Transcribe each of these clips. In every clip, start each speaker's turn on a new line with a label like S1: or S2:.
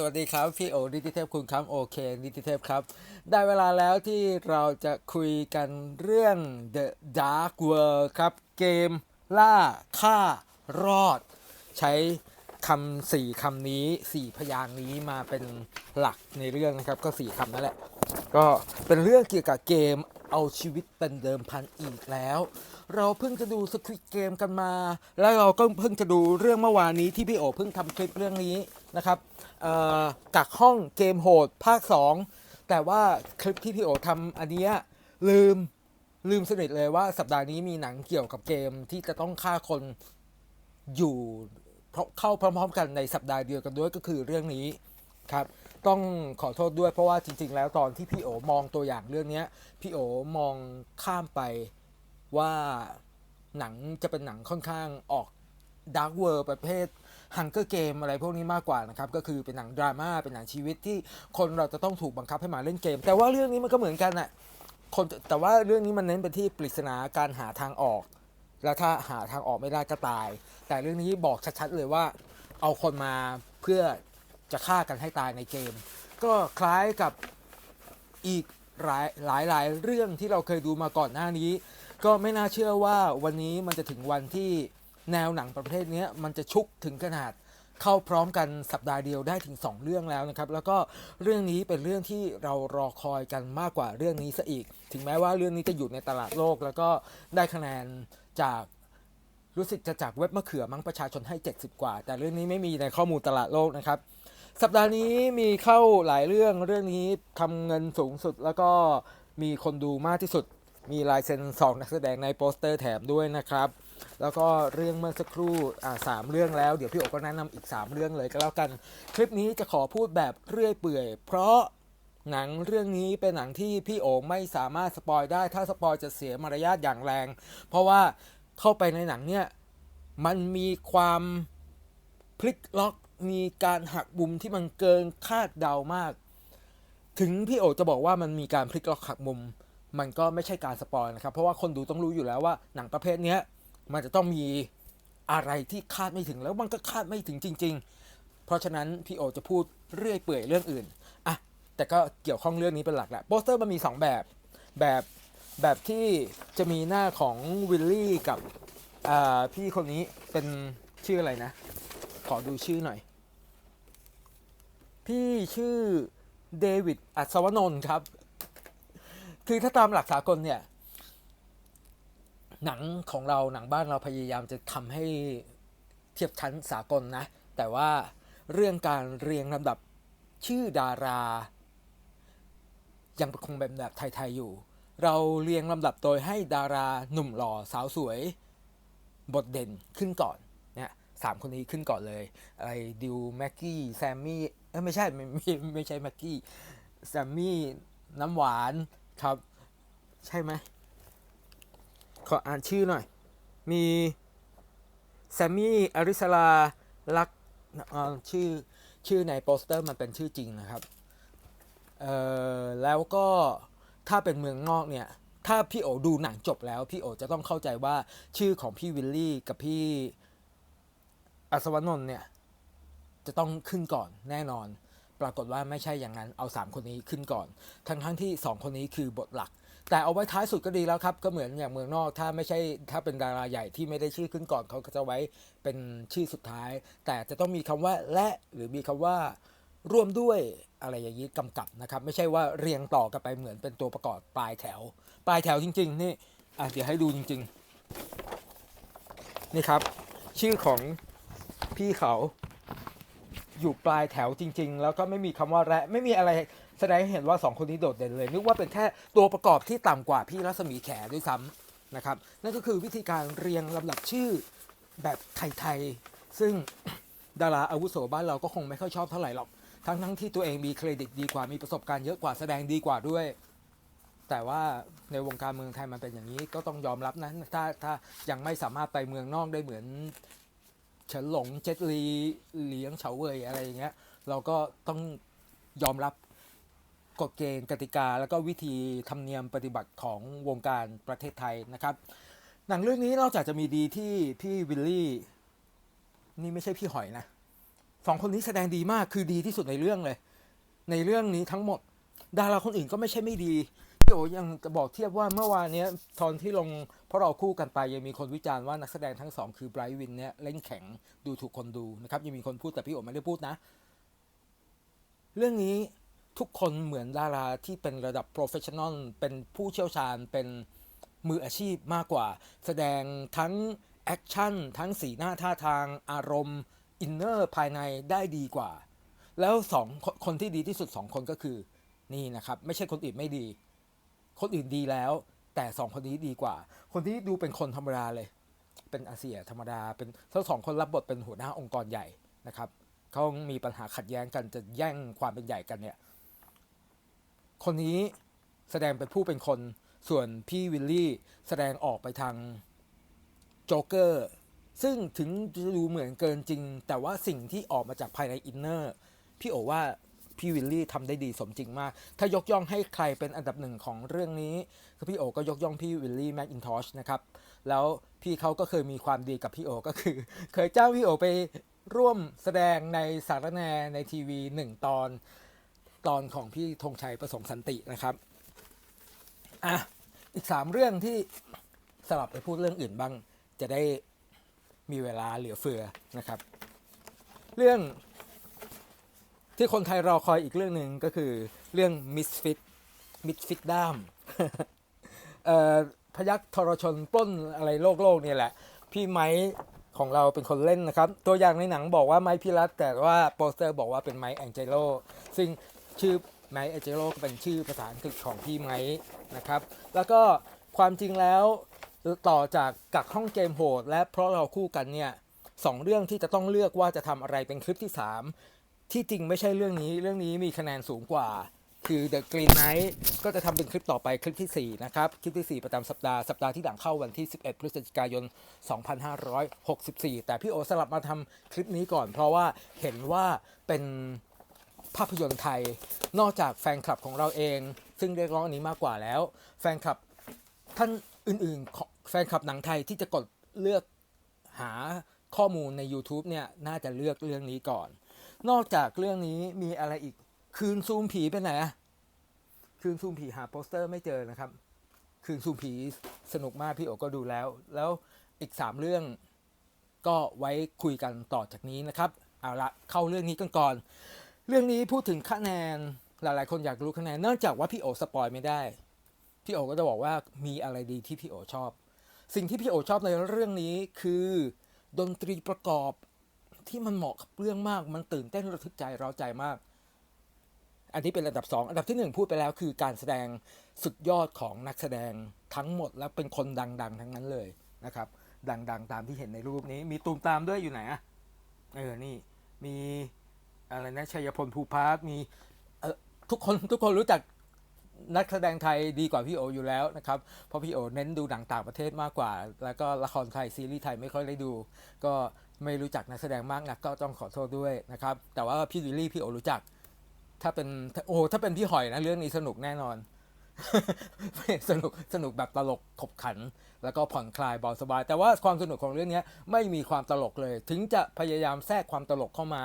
S1: สวัสดีครับ พี่โอดิจิเทพคุณครับโอเคดิจิเทพครับ ได้เวลาแล้วที่เราจะคุยกันเรื่อง The Dark World ครับ เกมล่าฆ่ารอด ใช้คำสี่คำนี้สี่พยางนี้มาเป็นหลักในเรื่องนะครับ ก็สี่คำนั่นแหละ ก็เป็นเรื่องเกี่ยวกับเกมเอาชีวิตเป็นเดิมพันอีกแล้ว เราเพิ่งจะดูสควิตเกมกันมา แล้วเราก็เพิ่งจะดูเรื่องเมื่อวานนี้ที่พี่โอเพิ่งทำคลิปเรื่องนี้ นะครับกักห้องเกมโหดภาค 2 แต่ว่าคลิปที่พี่โอทำอันเนี้ยลืมลืมสนิทเลยว่าสัปดาห์นี้มีหนังเกี่ยวกับเกมที่จะต้องฆ่าคนอยู่เข้าพร้อมๆ กันในสัปดาห์เดียวกันด้วยก็คือเรื่องนี้ครับต้องขอโทษด้วยเพราะว่าจริง ๆ แล้วตอนที่พี่โอมองตัวอย่างเรื่องนี้พี่โอมองข้ามไปว่าหนังจะเป็นหนังค่อนข้างออกดาร์กเวิร์ประเภท ฮังเกอร์เกมอะไรพวกนี้มากกว่านะครับก็คือเป็นหนังดราม่าเป็นหนังชีวิตที่คนเราจะต้องถูกบังคับให้มาเล่นเกม แต่ว่าเรื่องนี้มันก็เหมือนกันอะคนแต่ว่าเรื่องนี้มันเน้นไปที่ปริศนาการหาทางออก แล้วถ้าหาทางออกไม่ได้ก็ตาย แต่เรื่องนี้บอกชัดๆเลยว่า เอาคนมาเพื่อจะฆ่ากันให้ตายในเกม ก็คล้ายกับอีกหลายหลายหลายเรื่องที่เราเคยดูมาก่อนหน้านี้ ก็ไม่น่าเชื่อว่าวันนี้มันจะถึงวันที่ แนวหนังประเภทนี้มันจะชุกถึงขนาดเข้าพร้อมกันสัปดาห์เดียวได้ถึง 2 เรื่องแล้วนะครับ แล้วก็เรื่องนี้เป็นเรื่องที่เรารอคอยกันมากกว่าเรื่องนี้ซะอีก ถึงแม้ว่าเรื่องนี้จะอยู่ในตลาดโลก แล้วก็ได้คะแนนจากรู้สึกจะจากเว็บมะเขือมั้งประชาชนให้ 70 กว่า แต่เรื่องนี้ไม่มีในข้อมูลตลาดโลกนะครับ สัปดาห์นี้มีเข้าหลายเรื่องเรื่องนี้ทำเงินสูงสุด แล้วก็มีคนดูมากที่สุด มีลายเซ็นสองนักแสดงในโปสเตอร์แถมด้วยนะครับ แล้วก็เรื่องเมื่อสักครู่สามเรื่องแล้วเดี๋ยวพี่โอก็แนะนำอีก 3 เรื่องเลยก็แล้วกัน คลิปนี้จะขอพูดแบบเรื่อยเปื่อย เพราะหนังเรื่องนี้เป็นหนังที่พี่โอไม่สามารถสปอยได้ถ้าสปอยจะเสียมารยาทอย่างแรง เพราะว่าเข้าไปในหนังเนี่ยมันมีความพลิกล็อกมีการหักมุมที่มันเกินคาดเดามาก ถึงพี่โอจะบอกว่ามันมีการพลิกล็อกหักมุม มันก็ไม่ใช่การสปอยนะครับ เพราะว่าคนดูต้องรู้อยู่แล้วว่าหนังประเภทเนี้ย มันจะต้องมีอะไรที่คาดไม่ถึงแล้วมันก็คาดไม่ถึงจริง ๆ เพราะฉะนั้นพี่โอจะพูดเรื่อยเปื่อยเรื่องอื่นอะแต่ก็เกี่ยวข้องเรื่องนี้เป็นหลักแหละโปสเตอร์มันมี 2 แบบแบบแบบที่จะมีหน้าของวิลลี่กับอ่าพี่คนนี้เป็นชื่ออะไรนะ ขอดูชื่อหน่อย พี่ชื่อเดวิดอัศวนนท์ครับ คือถ้าตามหลักสากลเนี่ย หนังของเราหนังบ้านเราพยายามจะทำให้เทียบชั้นสากลนะ แต่ว่าเรื่องการเรียงลำดับชื่อดารา ยังคงเป็นแบบไทยๆอยู่ เราเรียงลำดับโดยให้ดาราหนุ่มหล่อสาวสวย บทเด่นขึ้นก่อนเนี่ยสามคนนี้ขึ้นก่อนเลยอะไรดิวแม็กกี้แซมมี่เอ้ยไม่ใช่ไม่ไม่ไม่ใช่แม็กกี้แซมมี่น้ำหวานครับ ใช่ไหม ขออ่านชื่อหน่อย มีแซมมี่อาริสลาลักชื่อชื่อในโปสเตอร์มันเป็นชื่อจริงนะครับ เอ่อ แล้วก็ถ้าเป็นเมืองนอกเนี่ย ถ้าพี่โอดูหนังจบแล้ว พี่โอจะต้องเข้าใจว่าชื่อของพี่วิลลี่กับพี่อัศวนนท์เนี่ย จะต้องขึ้นก่อนแน่นอน ปรากฏว่าไม่ใช่อย่างนั้นเอา 3 คนนี้ขึ้นก่อน ทั้งทั้งที่ 2 คนนี้คือบทหลัก แต่เอาไว้ท้ายสุดก็ดีแล้วครับ ก็เหมือนอย่างเมืองนอกถ้าไม่ใช่ถ้าเป็นดาราใหญ่ที่ไม่ได้ชื่อขึ้นก่อนเขาก็จะไว้เป็นชื่อสุดท้าย แต่จะต้องมีคำว่าและหรือมีคำว่าร่วมด้วยอะไรอย่างนี้กำกับนะครับ ไม่ใช่ว่าเรียงต่อกันไปเหมือนเป็นตัวประกอบปลายแถว ปลายแถวจริง ๆ นี่อะเดี๋ยวให้ดูจริง ๆ นี่ครับ ชื่อของพี่เขาอยู่ปลายแถวจริง ๆ แล้วก็ไม่มีคำว่าและไม่มีอะไร แสดงให้เห็นว่าสองคนนี้โดดเด่นเลยนึกว่าเป็นแค่ตัวประกอบที่ต่ำกว่าพี่รัศมีแขด้วยซ้ำนะครับ นั่นก็คือวิธีการเรียงลำดับชื่อแบบไทยๆซึ่งดาราอาวุโสบ้านเราก็คงไม่ค่อยชอบเท่าไหร่หรอกทั้งทั้งที่ตัวเองมีเครดิตดีกว่ามีประสบการณ์เยอะกว่าแสดงดีกว่าด้วย แต่ว่าในวงการเมืองไทยมันเป็นอย่างนี้ก็ต้องยอมรับนะถ้าถ้ายังไม่สามารถไปเมืองนอกได้เหมือนเฉินหลงเจ็ตลีเหลียงเฉาเวยอะไรอย่างเงี้ยเราก็ต้องยอมรับ กฎเกณฑ์กติกา แล้วก็วิธีธรรมเนียมปฏิบัติของวงการประเทศไทยนะครับ หนังเรื่องนี้นอกจากจะมีดีที่พี่วิลลี่นี่ไม่ใช่พี่หอยนะสองคนนี้แสดงดีมากคือดีที่สุดในเรื่องเลย ในเรื่องนี้ทั้งหมด ดาราคนอื่นก็ไม่ใช่ไม่ดีพี่โอยังจะบอกเทียบว่าเมื่อวานนี้ตอนที่ลงเพราะเราคู่กันไปยังมีคนวิจารณ์ว่านักแสดงทั้งสองคือไบรท์วินเนี่ยเล่นแข็งดูถูกคนดูนะครับยังมีคนพูดแต่พี่โอไม่ได้พูดนะ เรื่องนี้ ทุกคนเหมือนดาราที่เป็นระดับโปรเฟชชั่นอลเป็นผู้เชี่ยวชาญเป็นมืออาชีพมากกว่า แสดงทั้งแอคชั่นทั้งสีหน้าท่าทางอารมณ์อินเนอร์ภายในได้ดีกว่า แล้วสองคนคนที่ดีที่สุดสองคนก็คือ นี่นะครับ ไม่ใช่คนอื่นไม่ดี คนอื่นดีแล้ว แต่สองคนนี้ดีกว่า คนที่ดูเป็นคนธรรมดาเลย เป็นอาเซียธรรมดา เป็นทั้งสองคนรับบทเป็นหัวหน้าองค์กรใหญ่นะครับเขามีปัญหาขัดแย้งกันจะแย่งความเป็นใหญ่กันเนี่ย คนนี้แสดงเป็นผู้เป็นคน ส่วนพี่วิลลี่แสดงออกไปทางโจ๊กเกอร์ซึ่งถึงจะดูเหมือนเกินจริง แต่ว่าสิ่งที่ออกมาจากภายในอินเนอร์พี่โอว่าพี่วิลลี่ทำได้ดีสมจริงมาก ถ้ายกย่องให้ใครเป็นอันดับหนึ่งของเรื่องนี้คือพี่โอก็ยกย่องพี่วิลลี่แมคอินทอชนะครับ แล้วพี่เขาก็เคยมีความดีกับพี่โอก็คือ เคยจ้างพี่โอไปร่วมแสดงในสารแนในทีวีหนึ่งตอน ตอนของพี่ธงชัยประสงค์สันตินะครับอะอีกสามเรื่องที่สลับไปพูดเรื่องอื่นบ้าง จะได้มีเวลาเหลือเฟือนะครับ เรื่องที่คนไทยรอคอยอีกเรื่องหนึ่งก็คือเรื่อง Misfit Misfit ด้ามเอ่อพยักทรชนปล้นอะไรโลกโลกนี่แหละ พี่ไม้ของเราเป็นคนเล่นนะครับ ตัวอย่างในหนังบอกว่าไม้พิรัตแต่ว่าโปสเตอร์บอกว่าเป็นไม้แองเจโลซึ่ง ชื่อไม้แอเจโลก็เป็นชื่อภาษาอังกฤษของพี่ไม้นะครับ แล้วก็ความจริงแล้วต่อจากกักห้องเกมโหด และเพราะเราคู่กันเนี่ยสองเรื่องที่จะต้องเลือกว่าจะทำอะไรเป็นคลิปที่ 3 ที่จริงไม่ใช่เรื่องนี้เรื่องนี้มีคะแนนสูงกว่า คือ The Green Knight ก็จะทำเป็นคลิปต่อไปคลิปที่ 4 นะครับ คลิปที่ 4 ประจำสัปดาห์ สัปดาห์ที่หลังเข้าวันที่ 11 พฤศจิกายน 2564 แต่พี่โอสลับมาทำคลิปนี้ก่อน เพราะว่าเห็นว่าเป็น ภาพยนตร์ไทย นอกจากแฟนคลับของเราเอง ซึ่งเรียกร้องอันนี้มากกว่าแล้ว แฟนคลับท่านอื่นๆของแฟนคลับหนังไทยที่จะกดเลือกหาข้อมูลใน YouTube เนี่ยน่าจะเลือกเรื่องนี้ก่อน นอกจากเรื่องนี้มีอะไรอีกคืนซูมผีไปไหนอะคืนซูมผีหาโปสเตอร์ไม่เจอนะครับ คืนซูมผีสนุกมากพี่โอก็ดูแล้ว แล้วอีก 3 เรื่องก็ไว้คุยกันต่อจากนี้นะครับ เอาละเข้าเรื่องนี้กันก่อน เรื่องนี้พูดถึงคะแนนหลายๆ คนอยากรู้คะแนนเนื่องจากว่าพี่โอสปอยไม่ได้ พี่โอก็จะบอกว่ามีอะไรดีที่พี่โอชอบ สิ่งที่พี่โอชอบในเรื่องนี้คือ ดนตรีประกอบที่มันเหมาะกับเรื่องมาก มันตื่นเต้นระทึกใจเร้าใจมาก อันนี้เป็นอันดับ 2 อันดับทีหนึ่1 พูดไปแล้วคือการแสดงสุดยอดของนักแสดงทั้งหมดแล้วเป็นคนดัง ๆ ทั้งนั้นเลยนะครับ ดัง ๆ ตามที่เห็นในรูปนี้ มีตูมตามด้วยอยู่ไหนอะเออนี่มี อะไรนะชัยพลภูพาร์ทมีเออทุกคนทุกคนรู้จักนักแสดงไทยดีกว่าพี่โออยู่แล้วนะครับ เพราะพี่โอเน้นดูหนังต่างประเทศมากกว่า แล้วก็ละครไทยซีรีส์ไทยไม่ค่อยได้ดู ก็ไม่รู้จักนักแสดงมากนักก็ต้องขอโทษด้วยนะครับ แต่ว่าพี่วิลลี่พี่โอรู้จัก ถ้าเป็นโอ้ถ้าเป็นพี่หอยนะเรื่องนี้สนุกแน่นอน สนุกสนุกแบบตลกขบขัน แล้วก็ผ่อนคลายเบาสบาย แต่ว่าความสนุกของเรื่องนี้ไม่มีความตลกเลย ถึงจะพยายามแทรกความตลกเข้ามา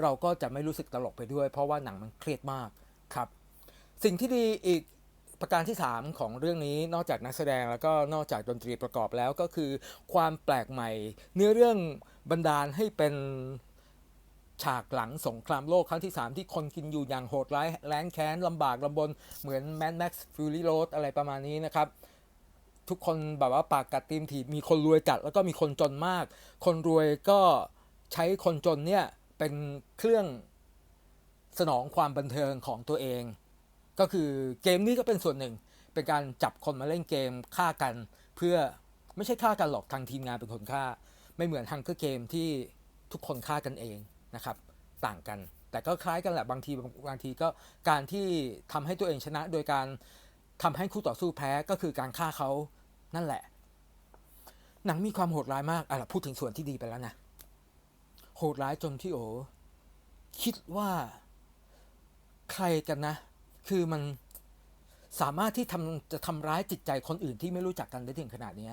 S1: เราก็จะไม่รู้สึกตลกไปด้วย เพราะว่าหนังมันเครียดมากครับ สิ่งที่ดีอีกประการที่ 3 ของเรื่องนี้นอกจากนักแสดงแล้วก็นอกจากดนตรีประกอบแล้วก็คือ ความแปลกใหม่ เนื้อเรื่องบันดาลให้เป็น ฉากหลังสงครามโลกครั้งที่ 3 ที่คนกินอยู่อย่างโหดร้ายแร้นแค้นลำบากลำบน เหมือน Mad Max Fury Road อะไรประมาณนี้นะครับ ทุกคนแบบว่าปากกัดตีมถีบมีคนรวยจัดแล้วก็มีคนจนมาก คนรวยก็ใช้คนจนเนี่ยเป็นเครื่องสนองความบันเทิงของตัวเอง ก็คือเกมนี้ก็เป็นส่วนหนึ่ง เป็นการจับคนมาเล่นเกมฆ่ากัน เพื่อไม่ใช่ฆ่ากันหรอกทางทีมงานเป็นคนฆ่า ไม่เหมือนฮังเกอร์เกมที่ทุกคนฆ่ากันเอง นะครับต่างกัน แต่ก็คล้ายกันแหละบางทีบางทีก็การที่ทำให้ตัวเองชนะ โดยการทำให้คู่ต่อสู้แพ้ก็คือการฆ่าเขานั่นแหละ หนังมีความโหดร้ายมากอะพูดถึงส่วนที่ดีไปแล้วนะโหดร้ายจนที่โอคิดว่าใครกันนะ คือมันสามารถที่ทำจะทำร้ายจิตใจคนอื่นที่ไม่รู้จักกันได้ถึงขนาดนี้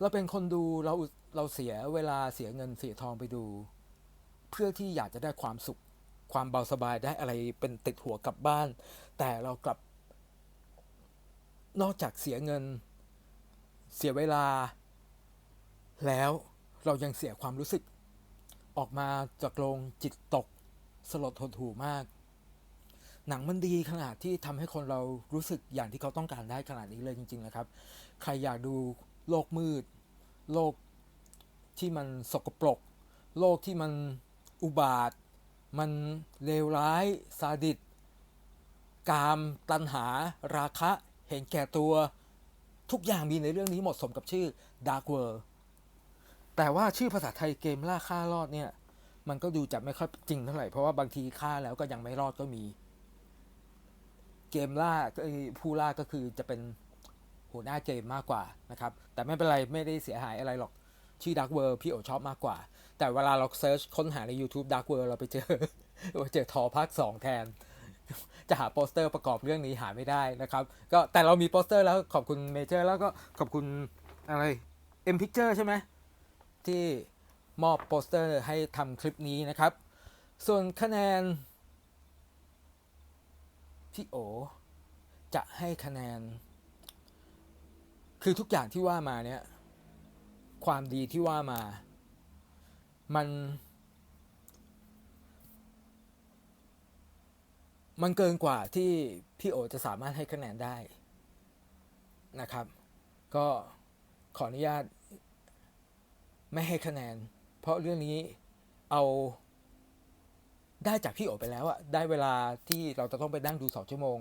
S1: เราเป็นคนดูเราเราเสียเวลาเสียเงินเสียทองไปดู เพื่อที่อยากจะได้ความสุข ความเบาสบายได้อะไรเป็นติดหัวกลับบ้าน แต่เรากลับ นอกจากเสียเงิน เสียเวลา แล้วเรายังเสียความรู้สึก ออกมาจากโรงจิตตก สลดหดหู่มาก หนังมันดีขนาดที่ทำให้คนเรารู้สึกอย่างที่เขาต้องการได้ขนาดนี้เลยจริง ๆ นะครับ ใครอยากดูโลกมืด โลกที่มันสกปรก โลกที่มัน อุบาท มันเลวร้ายซาดิสกามตัณหา ราคะเห็นแก่ตัว ทุกอย่างมีในเรื่องนี้หมดสมกับชื่อ Dark World แต่ว่าชื่อภาษาไทยเกมล่าฆ่ารอดเนี่ย มันก็ดูจะไม่ค่อยจริงเท่าไหร่ เพราะว่าบางทีฆ่าแล้วก็ยังไม่รอดก็มี เกมล่าผู้ล่าก็คือจะเป็นหัวหน้าเกมมากกว่านะครับ แต่ไม่เป็นไรไม่ได้เสียหายอะไรหรอก ชื่อ Dark World พี่โอชอบมากกว่า แต่เวลาเราเซิร์ชค้นหาใน YouTube Dark World เราไปเจอเจอทอภาค 2 แทน จะหาโปสเตอร์ประกอบเรื่องนี้หาไม่ได้นะครับ ก็แต่เรามีโปสเตอร์แล้วขอบคุณเมเจอร์แล้วก็ขอบคุณอะไร M Picture ใช่ไหมที่มอบโปสเตอร์ให้ทำคลิปนี้นะครับ ส่วนคะแนน พี่โอ จะให้คะแนน คือทุกอย่างที่ว่ามาเนี่ย ความดีที่ว่ามา มัน มันเกินกว่าที่พี่โอจะสามารถให้คะแนนได้นะครับ ก็ขออนุญาต ไม่ให้คะแนน เพราะเรื่องนี้เอาได้จากพี่โอไปแล้วอะได้เวลาที่เราจะต้องไปนั่งดูสองชั่วโมง